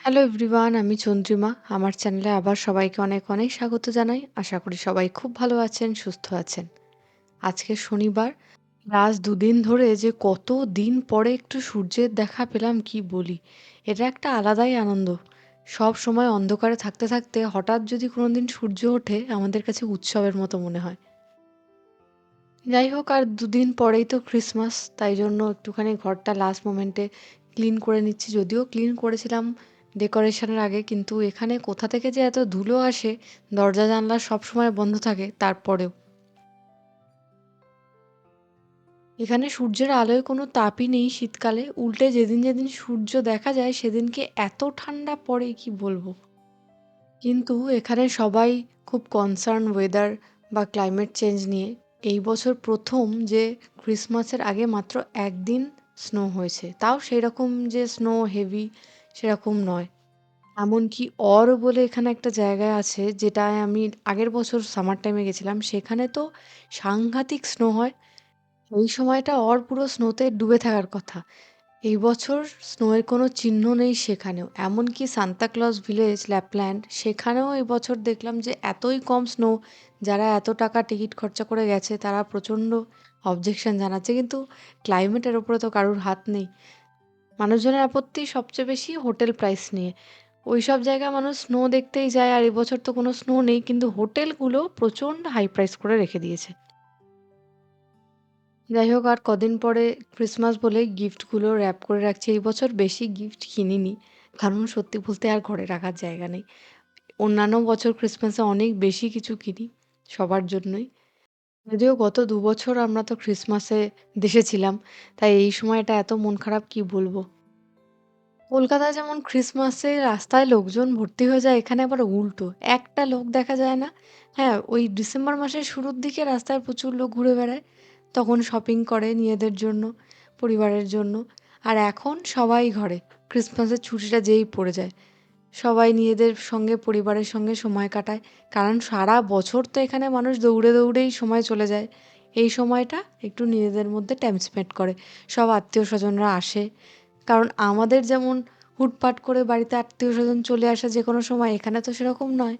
Hello everyone আমি চন্দ্রিমা। আমার চ্যানেলে আবার সবাইকে অনেক, অনেক স্বাগত জানাই। আশা করি সবাই খুব ভালো আছেন, সুস্থ আছেন। আজকে শনিবার। লাস্ট দুদিন ধরে যে কত দিন পরে একটু সূর্যের দেখা পেলাম কি বলি। এটা একটা আলাদাই আনন্দ। সবসময় অন্ধকারে থাকতে, থাকতে হঠাৎ যদি কোনোদিন সূর্য ওঠে আমাদের কাছে উৎসবের মতো মনে হয়। যাই হোক আর দুদিন পরেই তো ক্রিসমাস। তাই জন্য একটুখানি ঘরটা লাস্ট মোমেন্টে ক্লিন করে নিচ্ছি। যদিও ক্লিন করেছিলাম ডেকোরেশনের আগে কিন্তু এখানে কোথা থেকে যে এত ধুলো আসে, দরজা জানলা সবসময় বন্ধ থাকে তারপরেও। এখানে সূর্যের আলোয় কোনো তাপই নেই শীতকালে। উল্টে যেদিন যেদিন সূর্য দেখা যায়, সেদিনকে এত ঠান্ডা পড়ে কি বলব? কিন্তু এখানে সবাই খুব কনসার্ন ওয়েদার বা ক্লাইমেট চেঞ্জ নিয়ে। এই বছর প্রথম যে ক্রিসমাসের আগে মাত্র একদিন স্নো হয়েছে। তাও সেই রকম যে স্নো হেভি সেরকম নয়। এমনকি অর বলে এখানে একটা জায়গা আছে, যেটায় আমি আগের বছর সামার টাইমে গেছিলাম, সেখানে তো সাংঘাতিক স্নো হয়। এই সময়টা অর পুরো স্নোতে ডুবে থাকার কথা। এই বছর স্নোয়ের কোনো চিহ্ন নেই সেখানেও। এমনকি সান্তাক্লজ ভিলেজ ল্যাপল্যান্ড সেখানেও এই বছর দেখলাম যে এতই কম স্নো যারা এত টাকা টিকিট খরচা করে গেছে, তারা প্রচণ্ড অবজেকশন জানাচ্ছে। কিন্তু ক্লাইমেটের ওপরে তো কারুর হাত নেই। মানুষজনের আপত্তি সবচেয়ে বেশি হোটেল প্রাইস নিয়ে। ওই সব জায়গায় মানুষ স্নো দেখতেই যায়, আর এবছর তো কোনো স্নো নেই, কিন্তু হোটেলগুলো প্রচণ্ড হাই প্রাইস করে রেখে দিয়েছে। যাই হোক, আর কদিন পরে ক্রিসমাস বলে গিফটগুলো র্যাপ করে রাখছি। এই বছর বেশি গিফট কিনিনি, কারণ সত্যি বলতে আর ঘরে রাখার জায়গা নেই। অন্যান্য বছর ক্রিসমাসে অনেক বেশি কিছু কিনি, সবার জন্যই। যদিও গত দু বছর আমরা তো ক্রিসমাসে দেশে ছিলাম তাই এই সময়টা এত মন খারাপ কি বলব? কলকাতায় যেমন ক্রিসমাসে রাস্তায় লোকজন ভর্তি হয়ে যায়, এখানে আবার উল্টো। একটা লোক দেখা যায় না? হ্যাঁ ওই ডিসেম্বর মাসের শুরুর দিকে রাস্তায় প্রচুর লোক ঘুরে বেড়ায়, তখন শপিং করে নিজেদের জন্য, পরিবারের জন্য। আর এখন সবাই ঘরে ক্রিসমাসের ছুটিটা যেই পড়ে যায়। সবাই নিজেদের সঙ্গে, পরিবারের সঙ্গে সময় কাটায়। কারণ সারা বছর তো এখানে মানুষ দৌড়ে দৌড়েই সময় চলে যায়। এই সময়টা একটু নিজেদের মধ্যে টাইম স্পেন্ড করে। সব আত্মীয় স্বজনরা আসে। কারণ আমাদের যেমন হুটপাট করে বাড়িতে আত্মীয় স্বজন চলে আসা যে কোনো সময়, এখানে তো সেরকম নয়।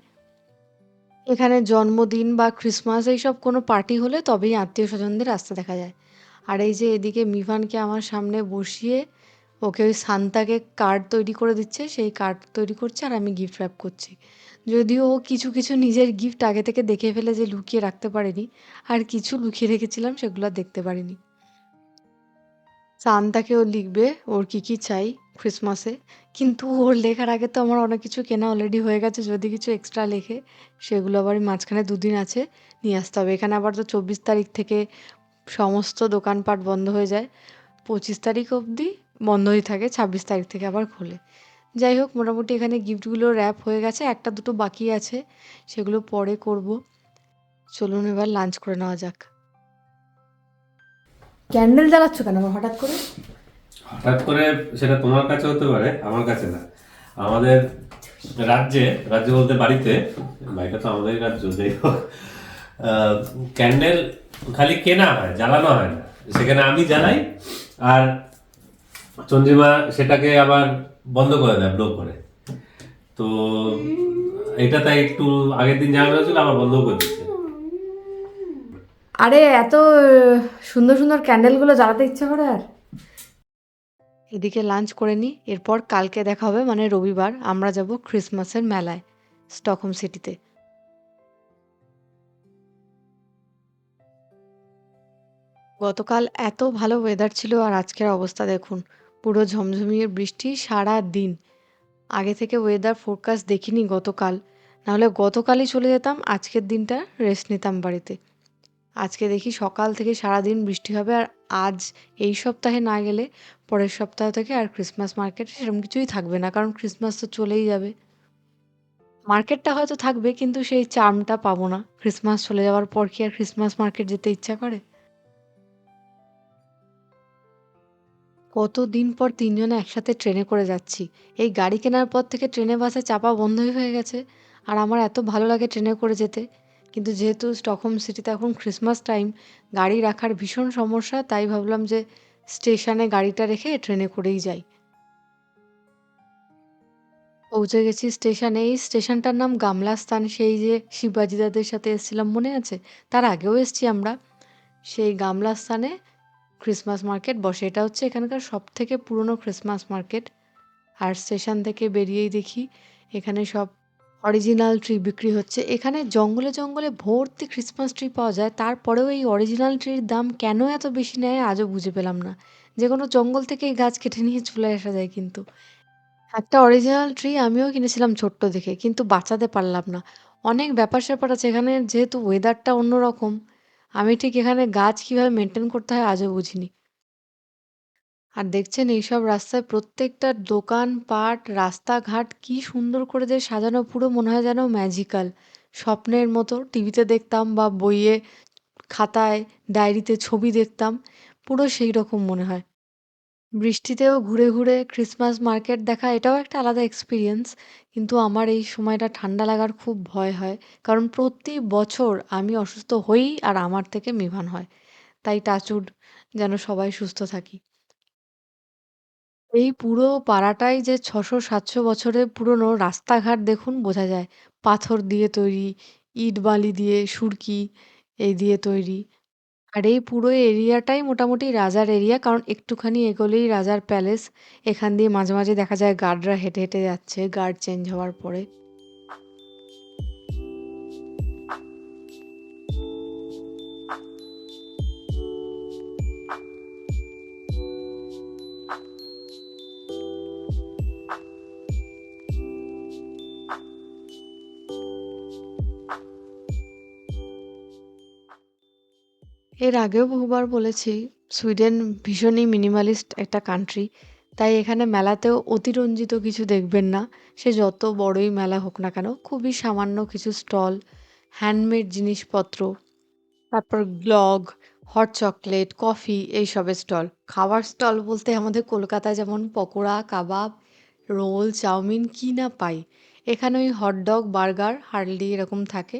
এখানে জন্মদিন বা ক্রিসমাস এইসব কোনো পার্টি হলে তবেই আত্মীয় স্বজনদের আসতে দেখা যায়। আর এই যে এদিকে মিভানকে আমার সামনে বসিয়ে ওকে ওই সান্তাকে কার্ড তৈরি করে দিচ্ছে, সেই কার্ড তৈরি করছে আর আমি গিফট র্যাপ করছি। যদিও ও কিছু কিছু নিজের গিফট আগে থেকে দেখে ফেলে যে লুকিয়ে রাখতে পারেনি, আর কিছু লুকিয়ে রেখেছিলাম সেগুলো দেখতে পারিনি। সান্তাকে ও লিখবে, ওর কী কী চাই ক্রিসমাসে কিন্তু ওর লেখার আগে তো আমার অনেক কিছু কেনা অলরেডি হয়ে গেছে, যদি কিছু এক্সট্রা লেখে, সেগুলো আবার মাঝখানে দুদিন আছে, নিয়ে আসতে হবে। এখানে আবার তো চব্বিশ তারিখ থেকে সমস্ত দোকানপাট বন্ধ হয়ে যায়। পঁচিশ তারিখ অবধি বন্ধই থাকে ছাব্বিশ তারিখ থেকে আবার খোলে। যাই হোক মোটামুটি এখানে গিফটগুলো র্যাপ হয়ে গেছে একটা দুটো বাকি আছে সেগুলো পরে করব। চলুন এবার লাঞ্চ করে নেওয়া যাক। ক্যান্ডেল জ্বালাচ্ছ কেন আবার হঠাৎ করে? হঠাৎ করে সেটা তোমার কাছে হতে পারে আমার কাছে না। আমাদের রাজ্যে রাজ্য বলতে বাড়িতে বাড়িটা তো আমাদের রাজ্য যাই হোক ক্যান্ডেল খালি কেনা হয় জ্বালানো হয় না। সেখানে আমি জ্বালাই আর চন্দ্রিমা সেটাকে আবার বন্ধ করে দেয় ব্লো করে। তো এটা তাই একটু আগের দিন জানানো হয়েছিল আবার বন্ধ করে দিচ্ছে। আরে এত সুন্দর সুন্দর ক্যান্ডেলগুলো জ্বালাতে ইচ্ছে করে আর। এদিকে লাঞ্চ করে নিই এরপর কালকে দেখা হবে মানে রবিবার আমরা যাব ক্রিসমাসের মেলায় স্টকহোম সিটিতে গতকাল এত ভালো ওয়েদার ছিল আর আজকের অবস্থা দেখুন। পুরো ঝমঝমিয়ে বৃষ্টি সারা দিন। আগে থেকে ওয়েদার ফোরকাস্ট দেখিনি গতকাল। নাহলে গতকালই চলে যেতাম, আজকের দিনটা রেস্ট নিতাম বাড়িতে। আজকে দেখি সকাল থেকে সারাদিন বৃষ্টি হবে আর আজ এই সপ্তাহে না গেলে পরের সপ্তাহ থেকে আর ক্রিসমাস মার্কেট সেরকম কিছুই থাকবে না, কারণ ক্রিসমাস তো চলেই যাবে। মার্কেটটা হয়তো থাকবে, কিন্তু সেই চার্মটা পাবো না। ক্রিসমাস চলে যাওয়ার পর কি আর ক্রিসমাস মার্কেট যেতে ইচ্ছা করে? কতদিন পর তিনজনে একসাথে ট্রেনে করে যাচ্ছি এই গাড়ি কেনার পর থেকে ট্রেনে বাসে চাপা বন্ধই হয়ে গেছে আর আমার এত ভালো লাগে ট্রেনে করে যেতে কিন্তু যেহেতু স্টকহোম সিটিতে এখন ক্রিসমাস টাইম গাড়ি রাখার ভীষণ সমস্যা, তাই ভাবলাম যে স্টেশনে গাড়িটা রেখে ট্রেনে করেই যাই পৌঁছে গেছি স্টেশনে। এই স্টেশনটার নাম গামলাস্তান। সেই যে শিবাজি দাদের সাথে এসেছিলাম, মনে আছে? তার আগেও এসেছি আমরা। সেই গামলাস্তানে ক্রিসমাস মার্কেট বসে। এটা হচ্ছে এখানকার সব থেকে পুরনো ক্রিসমাস মার্কেট। আর স্টেশন থেকে বেরিয়েই দেখি এখানে সব অরিজিনাল ট্রি বিক্রি হচ্ছে। এখানে জঙ্গলে, জঙ্গলে ভর্তি ক্রিসমাস ট্রি পাওয়া যায়। তারপরেও এই অরিজিনাল ট্রির দাম কেন এত বেশি নেয় আজও বুঝে পেলাম না। যে কোনো জঙ্গল থেকেই গাছ কেটে নিয়ে চলে আসা যায় কিন্তু। একটা অরিজিনাল ট্রি আমিও কিনেছিলাম ছোট্ট দেখে কিন্তু বাঁচাতে পারলাম না। অনেক ব্যাপার-স্যাপার আছে এখানে যেহেতু ওয়েদারটা অন্যরকম, আমি ঠিক এখানে গাছ কীভাবে মেনটেন করতে হয় আজও বুঝিনি। আর দেখছেন এইসব রাস্তায় প্রত্যেকটা দোকান পাট রাস্তাঘাট কি সুন্দর করে যে সাজানো পুরো মনে হয় যেন ম্যাজিক্যাল। স্বপ্নের মতো টিভিতে দেখতাম বা বইয়ে, খাতায়, ডায়েরিতে ছবি দেখতাম, পুরো সেই রকম মনে হয়। বৃষ্টিতেও ঘুরে, ঘুরে ক্রিসমাস মার্কেট দেখা এটাও একটা আলাদা এক্সপিরিয়েন্স কিন্তু আমার এই সময়টা ঠান্ডা লাগার খুব ভয় হয়। কারণ প্রতি বছর আমি অসুস্থ হই আর আমার থেকে মিভান হয়। তাই টাচউড যেন সবাই সুস্থ থাকি। এই পুরো পাড়াটাই যে ৬০০-৭০০ বছরের পুরনো রাস্তাঘাট দেখুন বোঝা যায়। পাথর দিয়ে তৈরি, ইট-বালি দিয়ে, সুরকি এই দিয়ে তৈরি। আর এই পুরো এরিয়াটাই মোটামুটি রাজার এরিয়া। কারণ একটুখানি এগোলেই রাজার প্যালেস। এখান দিয়ে মাঝে, মাঝে দেখা যায় গার্ডরা হেঁটে, হেঁটে যাচ্ছে গার্ড চেঞ্জ হওয়ার পরে। এর আগেও বহুবার বলেছি, সুইডেন ভীষণই মিনিমালিস্ট একটা কান্ট্রি। তাই এখানে মেলাতেও অতিরঞ্জিত কিছু দেখবেন না। সে যত বড়ই মেলা হোক না কেন, খুবই সামান্য কিছু স্টল, হ্যান্ডমেড জিনিসপত্র, তারপর গ্লগ, হট চকলেট, কফি এইসবের স্টল। খাওয়ার স্টল বলতে আমাদের কলকাতায় যেমন পকোড়া, কাবাব, রোল, চাউমিন কি না পাই। এখানে ওই হটডগ, বার্গার হার্ডলি এরকম থাকে।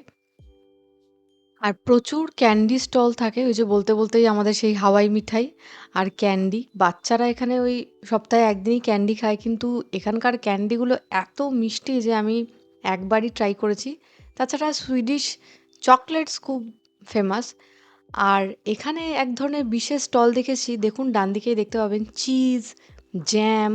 আর প্রচুর ক্যান্ডি স্টল থাকে। ওই যে বলতে, বলতেই আমাদের সেই হাওয়াই মিঠাই আর ক্যান্ডি। বাচ্চারা এখানে ওই সপ্তাহে একদিনই ক্যান্ডি খায়। কিন্তু এখানকার ক্যান্ডিগুলো এত মিষ্টি যে আমি একবারই ট্রাই করেছি। তাছাড়া সুইডিশ চকলেটস খুব ফেমাস। আর এখানে এক ধরনের বিশেষ স্টল দেখেছি। দেখুন ডান দিকেই দেখতে পাবেন চিজ, জ্যাম,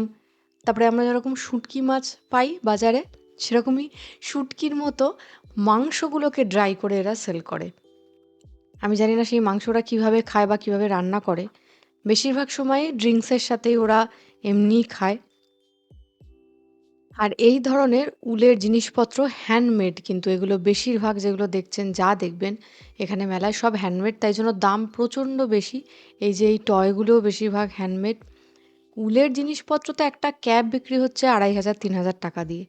তারপরে আমরা যেরকম শুঁটকি মাছ পাই বাজারে, সেরকমই শুটকির মতো মাংসগুলোকে ড্রাই করে এরা সেল করে। আমি জানি না সেই মাংস ওরা কীভাবে খায় বা কীভাবে রান্না করে। বেশিরভাগ সময়ে ড্রিঙ্কসের সাথেই ওরা এমনিই খায়। আর এই ধরনের উলের জিনিসপত্র হ্যান্ডমেড কিন্তু এগুলো বেশিরভাগ যেগুলো দেখছেন, যা দেখবেন এখানে মেলায় সব হ্যান্ডমেড তাই জন্য দাম প্রচণ্ড বেশি। এই যে এই টয়গুলোও বেশিরভাগ হ্যান্ডমেড। উলের জিনিসপত্র তো একটা ক্যাপ বিক্রি হচ্ছে ৳২,৫০০-৩,০০০ টাকা দিয়ে।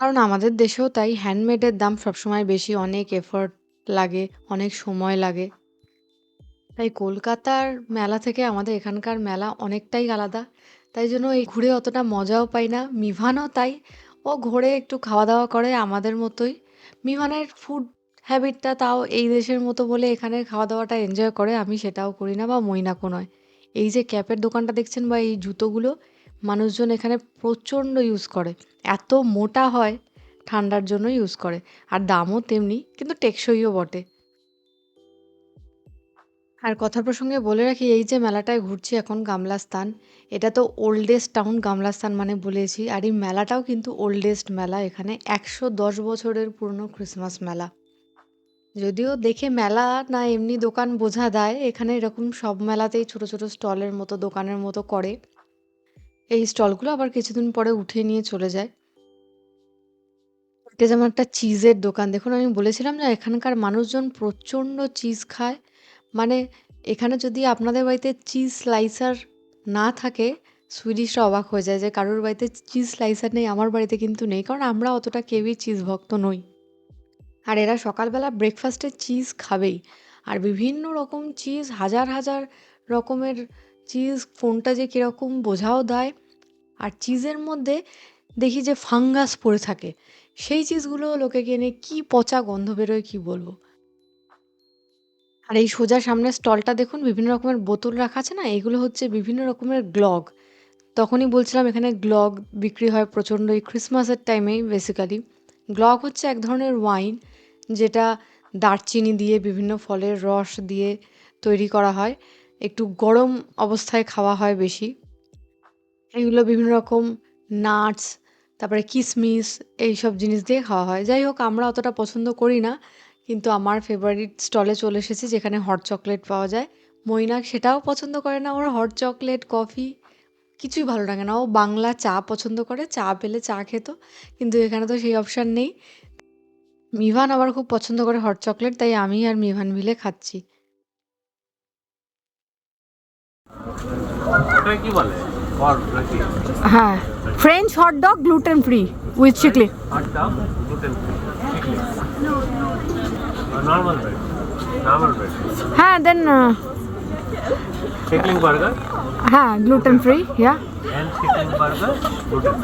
কারণ আমাদের দেশেও তাই হ্যান্ডমেডের দাম সবসময় বেশি। অনেক এফোর্ট লাগে, অনেক সময় লাগে। তাই কলকাতার মেলা থেকে আমাদের এখানকার মেলা অনেকটাই আলাদা। তাই জন্য এই ঘুরে অতটা মজাও পাই না। মিভানও তাই। ও ঘোরে একটু খাওয়া-দাওয়া করে আমাদের মতোই। মিভানের ফুড হ্যাবিটটা তাও এই দেশের মতো বলে এখানের খাওয়া-দাওয়াটা এনজয় করে। আমি সেটাও করি না বা মৈনাকও নয়। এই যে ক্যাপের দোকানটা দেখছেন বা এই জুতোগুলো মানুষজন এখানে প্রচণ্ড ইউজ করে। এত মোটা হয়, ঠান্ডার জন্য ইউজ করে। আর দামও তেমনি কিন্তু টেকসইও বটে। আর কথার প্রসঙ্গে বলে রাখি এই যে মেলাটায় ঘুরছি এখন গামলাস্তান, এটা তো ওল্ডেস্ট টাউন গামলাস্তান মানে বলেছি। আর এই মেলাটাও কিন্তু ওল্ডেস্ট মেলা। এখানে ১১০ বছরের পুরনো ক্রিসমাস মেলা। যদিও দেখে মেলা না এমনি দোকান বোঝা দেয়, এখানে এরকম সব মেলাতেই ছোট, ছোট স্টলের মতো দোকানের মতো করে। এই স্টলগুলো আবার কিছুদিন পরে উঠে নিয়ে চলে যায়। এটা যেমন একটা চিজের দোকান। দেখুন আমি বলেছিলাম না এখানকার মানুষজন প্রচণ্ড চিজ খায়। মানে এখানে যদি আপনাদের বাড়িতে চিজ স্লাইসার না থাকে, সুইডিশরা অবাক হয়ে যায় যে কারোর বাড়িতে চিজ স্লাইসার নেই, আমার বাড়িতে কিন্তু নেই। কারণ আমরা অতটা কেউই চিজ ভক্ত নই। আর এরা সকালবেলা ব্রেকফাস্টে চিজ খাবেই। আর বিভিন্ন রকম চিজ হাজার, হাজার রকমের চিজ কোনটা যে কীরকম বোঝাও দায়। আর চিজের মধ্যে দেখি যে ফাঙ্গাস পড়ে থাকে। সেই চিজগুলো লোকে কেনে কি পচা গন্ধ বেরোয় কি বলব আর এই সোজা সামনের স্টলটা দেখুন, বিভিন্ন রকমের বোতল রাখা আছে না? এগুলো হচ্ছে বিভিন্ন রকমের গ্লগ। তখনই বলছিলাম এখানে গ্লগ বিক্রি হয় প্রচণ্ড এই ক্রিসমাসের টাইমেই বেসিক্যালি গ্লগ হচ্ছে এক ধরনের ওয়াইন যেটা দারচিনি দিয়ে বিভিন্ন ফলের রস দিয়ে তৈরি করা হয় একটু গরম অবস্থায় খাওয়া হয় বেশি। এগুলো বিভিন্ন রকম নাটস, তারপরে কিসমিস এইসব জিনিস দিয়ে খাওয়া হয়। যাই হোক, আমরা অতটা পছন্দ করি না, কিন্তু আমার ফেভারিট স্টলে চলে এসেছি যেখানে হট চকলেট পাওয়া যায়। মৈনাক সেটাও পছন্দ করে না, ওর হট চকলেট কফি কিছুই ভালো লাগে না। ও বাংলা চা পছন্দ করে, চা পেলে চা খেত, কিন্তু এখানে তো সেই অপশান নেই। মিভান আবার খুব পছন্দ করে হট চকলেট তাই আমি আর মিভান মিলে খাচ্ছি। কি বলে? হ্যাঁ। French hot dog gluten free with Chikli hot dog gluten normal bread normal bread হ্যাঁ দেন চিকলিং বার্গার হ্যাঁ gluten free yeah and chickling burger gluten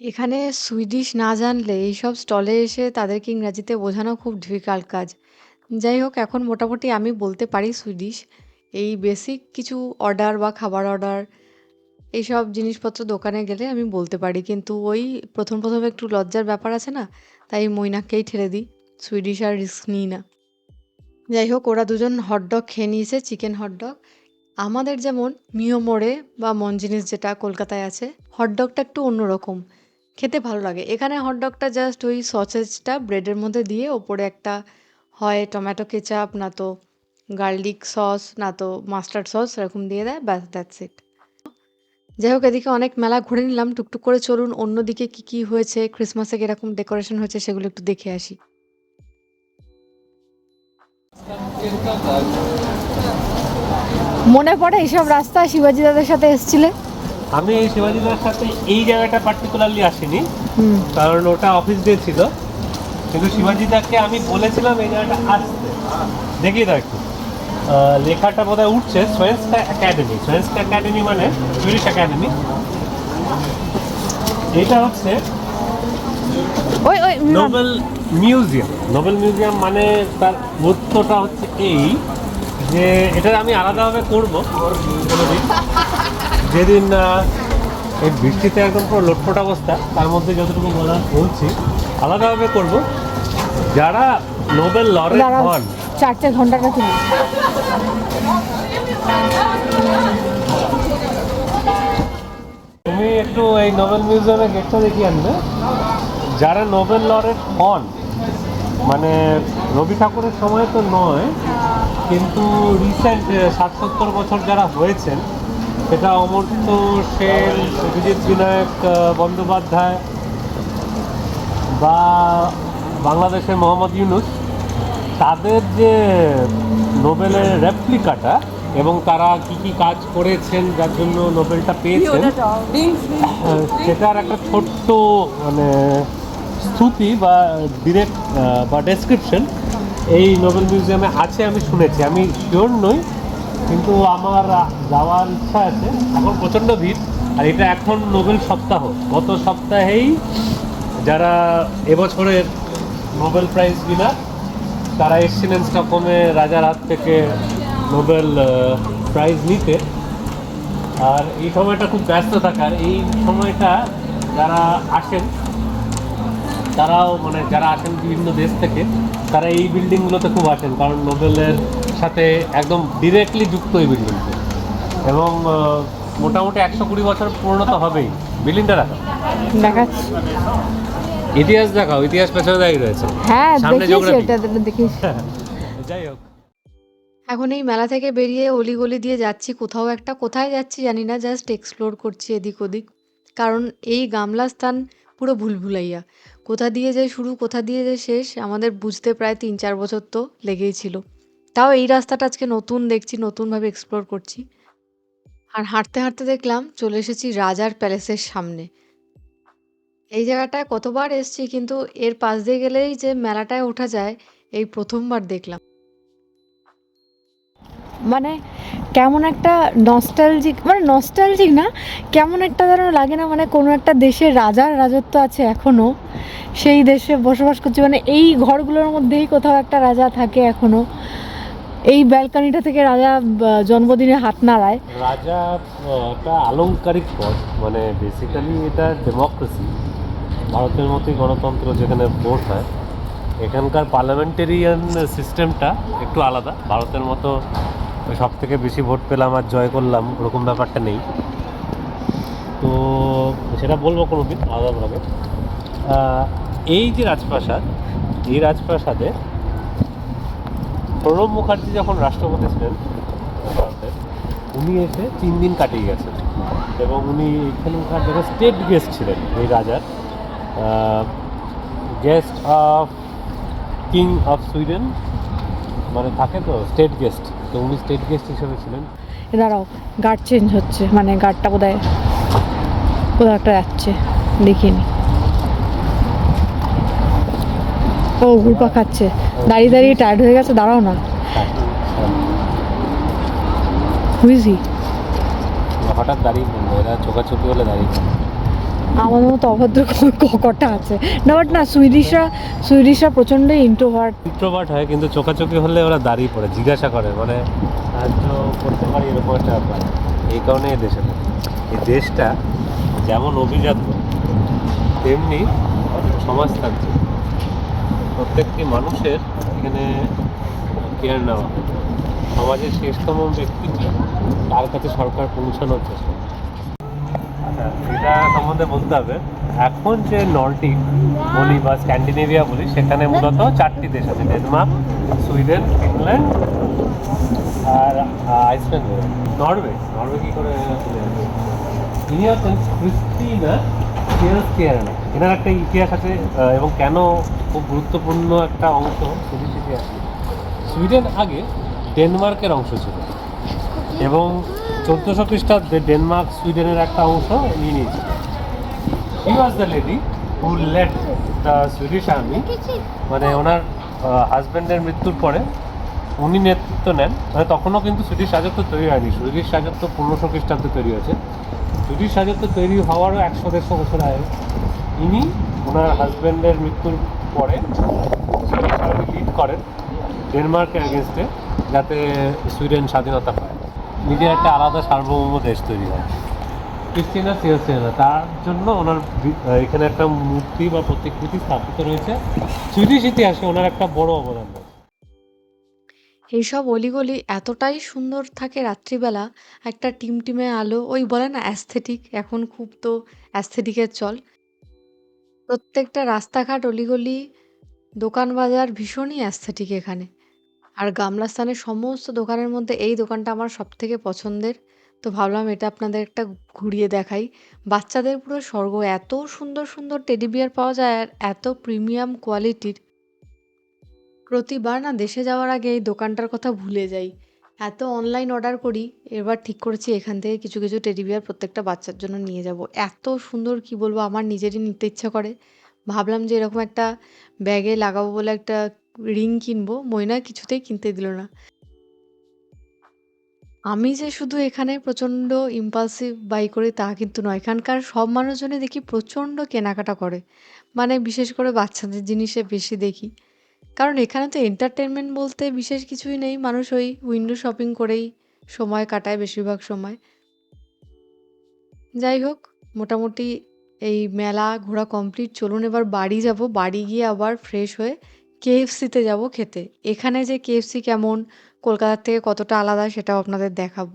এখানে সুইডিশ না জানলে এইসব স্টলে এসে তাদেরকে ইংরাজিতে বোঝানো খুব ডিফিকাল্ট কাজ। যাই হোক এখন মোটামুটি আমি বলতে পারি সুইডিশ। এই বেসিক কিছু অর্ডার বা খাবার অর্ডার এইসব জিনিসপত্র দোকানে গেলে আমি বলতে পারি। কিন্তু ওই প্রথম প্রথম একটু লজ্জার ব্যাপার আছে না, তাই মৈনাককেই ঠেলে দিই। সুইডিশ আর রিস্ক নিই না। যাই হোক, ওরা দুজন হটডগ খেয়ে নিয়েছে চিকেন হটডগ আমাদের যেমন মিও মোড়ে বা মন জিনিস যেটা কলকাতায় আছে হটডগটা একটু অন্যরকম। খেতে ভালো লাগে। এখানে হটডগটা জাস্ট ওই সসেজটা ব্রেডের মধ্যে দিয়ে ওপরে একটা হয় টমেটো কেচাপ না তো গার্লিক সস না তো মাস্টার্ড সস এরকম দিয়ে দেয় ব্যাস দ্যাটস ইট যাই হোক এদিকে অনেক মেলা ঘুরে নিলাম। টুকটুক করে চলুন অন্যদিকে কি কি হয়েছে ক্রিসমাসে কীরকম ডেকোরেশন হয়েছে সেগুলো একটু দেখে আসি। মনে পড়ে এইসব রাস্তা শিবাজি দাদের সাথে এসেছিলে? আমি এই শিবাজিদার সাথে এই জায়গাটা পার্টিকুলারলি আসিনি। কারণ ওটা অফিস ডে ছিল। কিন্তু শিবাজি দাকে আমি বলেছিলাম এই জায়গাটা আসতে। দেখিয়ে দাও একটু। লেখাটা বোধ হয় উঠছে সোয়েন্সকা একাডেমি সোয়েন্সকা একাডেমি মানে সুইডিশ একাডেমি এটা হচ্ছে ওই ওই নোবেল মিউজিয়াম নোবেল মিউজিয়াম মানে তার মধ্যটা হচ্ছে এই যে এটা আমি আলাদাভাবে করব কোনোদিন। যেদিন আহ, এই বৃষ্টিতে একদম পুরো লোটপোট অবস্থা তার মধ্যে যতটুকু বলা বলছি আলাদাভাবে করব। যারা নোবেল লরেট দাঁড়াও। হন চারটে ঘন্টাটা তুলি তুমি একটু এই নোবেল মিউজিয়ামের গেটটা দেখিয়ে আনবে। যারা নোবেল লরেট হন মানে রবি ঠাকুরের সময় তো নয়, কিন্তু রিসেন্ট ষাট সত্তর বছর যারা হয়েছেন, সেটা অমর্ত্য সেন, অভিজিৎ বিনায়ক বন্দ্যোপাধ্যায় বা বাংলাদেশের মোহাম্মদ ইউনুস তাদের যে নোবেলের রেপ্লিকাটা এবং তারা কি কি কাজ করেছেন যার জন্য নোবেলটা পেয়েছেন সেটার একটা ছোট্ট মানে স্তুতি বা ডিরেক্ট বা ডেসক্রিপশন এই নোবেল মিউজিয়ামে আছে আমি শুনেছি। আমি শিওর নই কিন্তু আমার যাওয়ার ইচ্ছা আছে। এখন প্রচণ্ড ভিড় আর এটা এখন নোবেল সপ্তাহ। গত সপ্তাহেই যারা এবছরের নোবেল প্রাইজ উইনার তারা এসেছিলেন স্টকহোমে রাজার হাত থেকে নোবেল প্রাইজ নিতে। আর এই সময়টা খুব ব্যস্ত থাকার। এই সময়টা যারা আসেন, তারাও মানে যারা আসেন বিভিন্ন দেশ থেকে, তারা এই বিল্ডিংগুলোতে খুব আসেন। কারণ নোবেলের সাথে একদম ডিরেক্টলি যুক্ত এই বিল্ডিংটা এবং মোটামুটি একশো কুড়ি বছর পুরনো তো হবেই। বিল্ডিংটা রাখা দেখাচ্ছি। ইতিহাস দেখাও ইতিহাস পেছনে দাঁড়িয়ে রয়েছে। হ্যাঁ সামনে দেখিয়েছি। এটা দেখিয়েছি। যাই হোক। এখন এই মেলা থেকে বেরিয়ে অলিগলি দিয়ে যাচ্ছি কোথাও একটা কোথায় যাচ্ছি জানি না জাস্ট এক্সপ্লোর করছি এদিক ওদিক। কারণ এই গামলা স্থান পুরো ভুলভুলাইয়া। কোথা দিয়ে যে শুরু কোথা দিয়ে যে শেষ আমাদের বুঝতে প্রায় তিন চার বছর তো লেগেই ছিল। তাও এই রাস্তাটা আজকে নতুন দেখছি নতুনভাবে এক্সপ্লোর করছি। আর হাঁটতে হাঁটতে দেখলাম চলে এসেছি রাজার প্যালেসের সামনে। এই জায়গাটায় কতবার এসেছি কিন্তু এর পাশ দিয়ে গেলেই যে মেলাটায় ওঠা যায় এই প্রথমবার দেখলাম। মানে কেমন একটা নস্টালজিক মানে নস্টালজিক না কেমন একটা যেন লাগে না মানে কোনো একটা দেশের রাজার রাজত্ব আছে এখনও সেই দেশে বসবাস করছে মানে এই ঘরগুলোর মধ্যেই কোথাও একটা রাজা থাকে এখনও এই ব্যালকানিটা থেকে রাজা জন্মদিনে হাত নাড়ায়। রাজা একটা আলংকারিক পদ মানে বেসিক্যালি এটা ডেমোক্রেসি ভারতের মতোই গণতন্ত্র যেখানে ভোট হয়, এখানকার পার্লামেন্টেরিয়ান সিস্টেমটা একটু আলাদা। ভারতের মতো সব থেকে বেশি ভোট পেলাম আর জয় করলাম ওরকম ব্যাপারটা নেই। তো সেটা বলব কোনো দিন আলাদাভাবে এই যে রাজপ্রাসাদ, এই রাজপ্রাসাদে প্রণব মুখার্জি যখন রাষ্ট্রপতি ছিলেন ভারতের উনি এসে তিন দিন কাটিয়ে গেছেন। এবং উনি যারা স্টেট গেস্ট ছিলেন, এই রাজার guest of king of Sweden মানে থাকে তো স্টেট গেস্ট তো উনি স্টেট গেস্ট হিসেবে ছিলেন। দাঁড়াও গার্ড চেঞ্জ হচ্ছে মানে গার্ডটা বোধহয় কোথাও একটা যাচ্ছে দেখিনি ও গুলপা খাচ্ছে। দাঁড়িয়ে দাঁড়িয়ে টায়ার্ড হয়ে গেছে দাঁড়াও না। বুঝি হঠাৎ দাঁড়িয়ে পড়ল এরা চোখাচোখি হলে দাঁড়িয়ে পড়ল। আমাদের মতো অভদ্র কটা আছে। না বাট না, সুইডিশরা সুইডিশরা প্রচণ্ড ইন্ট্রোভার্ট ইন্ট্রোভার্ট হয়, কিন্তু চোখাচোখি হলে ওরা দাঁড়িয়ে পড়ে, জিজ্ঞাসা করে মানে সাহায্য করতে পারি এরকম একটা ব্যাপার? এই কারণে এই দেশে এই দেশটা যেমন অভিজাত, তেমনি সমাজতান্ত্রিক প্রত্যেকটি মানুষের এখানে কেয়ার নেওয়া। সমাজের শেষতম ব্যক্তিটি তার কাছে সরকার পৌঁছানোর চেষ্টা। আচ্ছা এটা সম্বন্ধে বলতে হবে। এখন যে নর্ডিক বলি বা স্ক্যান্ডিনেভিয়া বলি, সেখানে মূলত চারটি দেশ আছে, ডেনমার্ক, সুইডেন ফিনল্যান্ড আর আইসল্যান্ড নরওয়ে নরওয়ে কি করে? ইনি হচ্ছেন ক্রিস্টিনা কেয়ারস্কেয়ারনা এনার একটা ইতিহাস আছে এবং কেন খুব গুরুত্বপূর্ণ একটা অংশ সুইডিশ ইতিহাস সুইডেন আগে ডেনমার্কের অংশ ছিল। এবং চোদ্দোশো খ্রিস্টাব্দে ডেনমার্ক, সুইডেনের একটা অংশ নিয়ে নিয়েছিল he was the lady who let the Swedish army মানে ওনার হাজব্যান্ডের মৃত্যুর পরে উনি নেতৃত্ব নেন। মানে তখনও কিন্তু সুইডিশ রাজত্ব তৈরি হয়নি। সুইডিশ রাজত্ব পনেরোশো খ্রিস্টাব্দে তৈরি হয়েছে। সুইডিশ রাজত্ব তৈরি হওয়ারও একশো দেড়শো বছর আগে ইনি ওনার হাজব্যান্ডের মৃত্যুর পরে লিড করেন ডেনমার্কের এগেনস্টে যাতে সুইডেন স্বাধীনতা পায়। নিজের একটা আলাদা সার্বভৌম দেশ তৈরি হয়। ক্রিস্টিনা সিয়াসেনা তার জন্য ওনার এখানে একটা মূর্তি বা প্রতিকৃতি স্থাপিত রয়েছে। সুইডিশ ইতিহাসে ওনার একটা বড় অবদান এইসব অলিগলি এতটাই সুন্দর থাকে রাত্রিবেলা, একটা টিমটিমে আলো, ওই বলে না অ্যাস্থেটিক এখন খুব তো অ্যাস্থেটিকের চল। প্রত্যেকটা রাস্তাঘাট অলিগলি, দোকান বাজার ভীষণই অ্যাস্থেটিক এখানে। আর গামলা স্থানের সমস্ত দোকানের মধ্যে এই দোকানটা আমার সব থেকে পছন্দের। তো ভাবলাম এটা আপনাদের একটা ঘুরিয়ে দেখাই। বাচ্চাদের পুরো স্বর্গ, এত সুন্দর সুন্দর টেডি বিয়ার পাওয়া যায় আর এত প্রিমিয়াম কোয়ালিটির প্রতিবার না দেশে যাওয়ার আগে এই দোকানটার কথা ভুলে যাই। এত অনলাইন অর্ডার করি, এবার ঠিক করেছি এখান থেকে কিছু কিছু টেডি বিয়ার প্রত্যেকটা বাচ্চার জন্য নিয়ে যাব। এত সুন্দর কি বলব, আমার নিজেরই নিতে ইচ্ছা করে। ভাবলাম যে এরকম একটা ব্যাগে লাগাবো বলে একটা রিং কিনবো, ময়না কিছুতেই কিনতে দিল না। আমি যে শুধু এখানে প্রচণ্ড ইম্পালসিভ বাই করি তা কিন্তু নয়, এখানকার সব মানুষজনই দেখি প্রচণ্ড কেনাকাটা করে। মানে বিশেষ করে বাচ্চাদের জিনিসে বেশি দেখি। কারণ এখানে তো এন্টারটেনমেন্ট বলতে বিশেষ কিছুই নেই, মানুষ ওই উইন্ডো শপিং করেই সময় কাটায় বেশিরভাগ সময়। যাই হোক, মোটামুটি এই মেলা ঘোরা কমপ্লিট চলুন এবার বাড়ি যাব। বাড়ি গিয়ে আবার ফ্রেশ হয়ে কেএফসিতে যাব খেতে। এখানে যে কেএফসি কেমন, কলকাতার থেকে কতটা আলাদা সেটাও আপনাদের দেখাবো।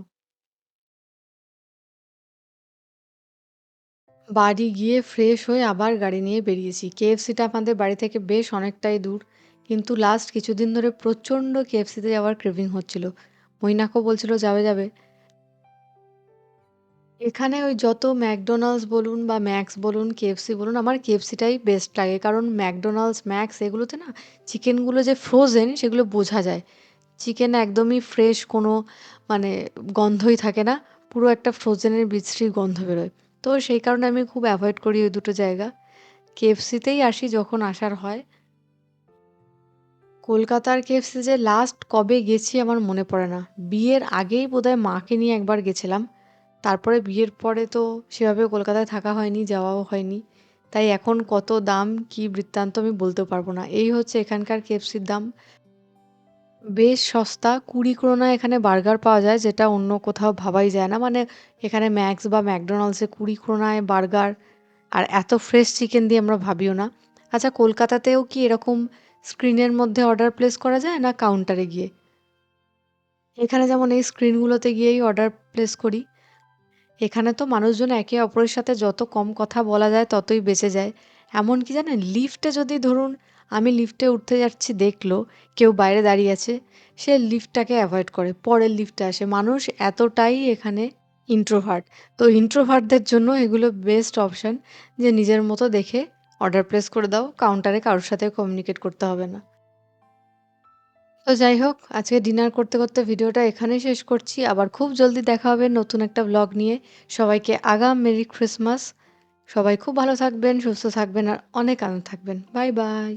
বাড়ি গিয়ে ফ্রেশ হয়ে আবার গাড়ি নিয়ে বেরিয়েছি। কেএফসিটা আমাদের বাড়ি থেকে বেশ অনেকটাই দূর, কিন্তু লাস্ট কিছুদিন ধরে প্রচণ্ড কেএফসিতে যাওয়ার ক্রেভিং হচ্ছিল। মৈনাকও বলছিল, যাবে যাবে। এখানে ওই যত ম্যাকডোনাল্ডস বলুন বা ম্যাক্স বলুন, কেএফসি বলুন, আমার কেএফসিটাই বেস্ট লাগে। কারণ ম্যাকডোনাল্ডস, ম্যাক্স এগুলোতে না চিকেনগুলো যে ফ্রোজেন সেগুলো বোঝা যায়। চিকেন একদমই ফ্রেশ কোনো মানে গন্ধই থাকে না, পুরো একটা ফ্রোজেনের বিশ্রী গন্ধ বেরোয়। তো সেই কারণে আমি খুব অ্যাভয়েড করি ওই দুটো জায়গা। কেএফসিতেই আসি যখন আসার হয়। কলকাতার কেএফসি যে লাস্ট কবে গেছি আমার মনে পড়ে না। বিয়ের আগেই বোধহয় মাকে নিয়ে একবার গেছিলাম। তারপরে বিয়ের পরে তো সেভাবে কলকাতায় থাকা হয়নি, যাওয়াও হয়নি তাই এখন কত দাম, কি বৃত্তান্ত আমি বলতেও পারব না এই হচ্ছে এখানকার কেএফসির দাম বেশ সস্তা ২০ ক্রোনায় এখানে বার্গার পাওয়া যায়, যেটা অন্য কোথাও ভাবাই যায় না। মানে এখানে ম্যাক্স বা ম্যাকডোনাল্ডসে ২০ ক্রোনায় বার্গার, আর এত ফ্রেশ চিকেন দিয়ে আমরা ভাবিও না। আচ্ছা কলকাতাতেও কি এরকম স্ক্রিনের মধ্যে অর্ডার প্লেস করা যায়, না কাউন্টারে গিয়ে? এখানে যেমন এই স্ক্রিনগুলোতে গিয়েই অর্ডার প্লেস করি। এখানে তো মানুষজন একে অপরের সাথে যত কম কথা বলা যায় ততই বেঁচে যায়। এমনকি জানেন লিফটে যদি ধরুন আমি লিফটে উঠতে যাচ্ছি দেখল, কেউ বাইরে দাঁড়িয়ে আছে, সে লিফটটাকে অ্যাভয়েড করে। পরের লিফটে আসে। মানুষ এতটাই এখানে ইন্ট্রোভার্ট। তো ইন্ট্রোভার্টদের জন্য এগুলো বেস্ট অপশন যে নিজের মতো দেখে অর্ডার প্লেস করে দাও। কাউন্টারে কারোর সাথে কমিউনিকেট করতে হবে না। তো যাই হোক আজকে ডিনার করতে, করতে ভিডিওটা এখানেই শেষ করছি। আবার খুব জলদি দেখা হবে নতুন একটা ব্লগ নিয়ে। সবাইকে আগাম মেরি ক্রিসমাস। সবাই খুব ভালো থাকবেন, সুস্থ থাকবেন আর অনেক আনন্দ থাকবেন। Bye, bye.